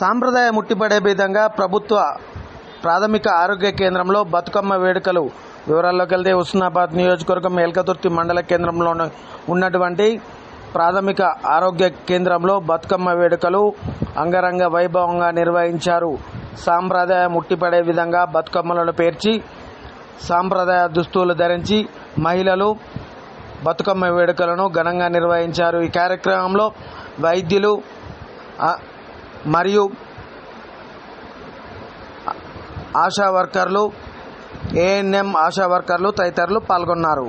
సాంప్రదాయ ముట్టిపడే విధంగా ప్రభుత్వ ప్రాథమిక ఆరోగ్య కేంద్రంలో బతుకమ్మ వేడుకలు. వివరాల్లోకి వెళ్తే హుస్నాబాద్ నియోజకవర్గం ఎల్కతుర్తి మండల కేంద్రంలో ఉన్నటువంటి ప్రాథమిక ఆరోగ్య కేంద్రంలో బతుకమ్మ వేడుకలు అంగరంగ వైభవంగా నిర్వహించారు. సాంప్రదాయ ముట్టిపడే విధంగా బతుకమ్మలను పేర్చి సాంప్రదాయ దుస్తులు ధరించి మహిళలు బతుకమ్మ వేడుకలను ఘనంగా నిర్వహించారు. ఈ కార్యక్రమంలో వైద్యులు మరియు ఆశా వర్కర్లు ఏఎన్ఎం ఆశా వర్కర్లు తదితరులు పాల్గొన్నారు.